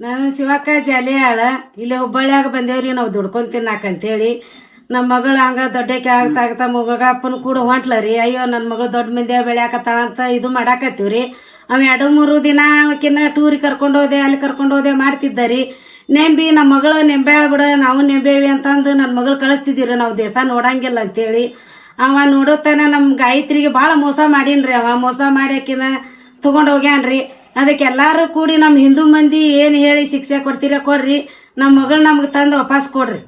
ನಾನು ಶಿವಕ್ಕ ಜಾಲಿಯಾಳ ಇಲ್ಲಿ ಹುಬ್ಬಳ್ಳಿಯಾಗ ಬಂದೇವ್ರಿ, ನಾವು ದುಡ್ಕೊಂಡ್ ಹೇಳಿ ನಮ್ಮ ಮಗಳು ಹಂಗ ದೊಡ್ಡಕ್ಕೆ ಆಗ್ತಾ ಆಗ್ತಾ ಮಗ ಅಪ್ಪನ ಕೂಡ ಹೊಂಟ್ಲ ರೀ ಅಯ್ಯೋ ನನ್ನ ಮಗಳು ದೊಡ್ಡ ಮಂದಿ ಬೆಳ್ಯಾಕತ್ತಾಳ ಅಂತ ಇದು ಮಾಡಾಕತ್ತೀವ್ರಿ. ಅವ ಎರಡು ಮೂರು ದಿನ ಆಕಿನ್ನ ಟೂರಿಗೆ ಕರ್ಕೊಂಡು ಹೋದೆ, ಅಲ್ಲಿ ಕರ್ಕೊಂಡು ಹೋದೆ ಮಾಡ್ತಿದ್ದ ರೀ ನೆಂಬಿ ನಮ್ಮ ಮಗಳು ನೆಂಬ್ಯಾಳ ಬಿಡ, ನಾವು ನೆಂಬೇವಿ ಅಂತಂದು ನನ್ನ ಮಗಳು ಕಳಿಸ್ತಿದ್ದೀವ್ರಿ. ನಾವು ದೇಶ ನೋಡಂಗಿಲ್ಲ ಅಂತೇಳಿ. ಅವ ನೋಡೋತನ ನಮ್ಮ ಗಾಯತ್ರಿಗೆ ಭಾಳ ಮೋಸ ಮಾಡೀನ್ರಿ. ಅವ ಮೋಸ ಮಾಡಿ ಆಕಿನ ತಗೊಂಡ್ ಹೋಗ್ಯಾನ್ರಿ. ಅದಕ್ಕೆ ಎಲ್ಲಾರು ಕೂಡಿ ನಮ್ಮ ಹಿಂದೂ ಮಂದಿ ಏನು ಹೇಳಿ ಶಿಕ್ಷೆ ಕೊಡ್ತೀರ ಕೊಡ್ರಿ ನಮ್ಮ ಮಗಳು ನಮ್ಗೆ ತಂದು ವಾಪಸ್ ಕೊಡ್ರಿ.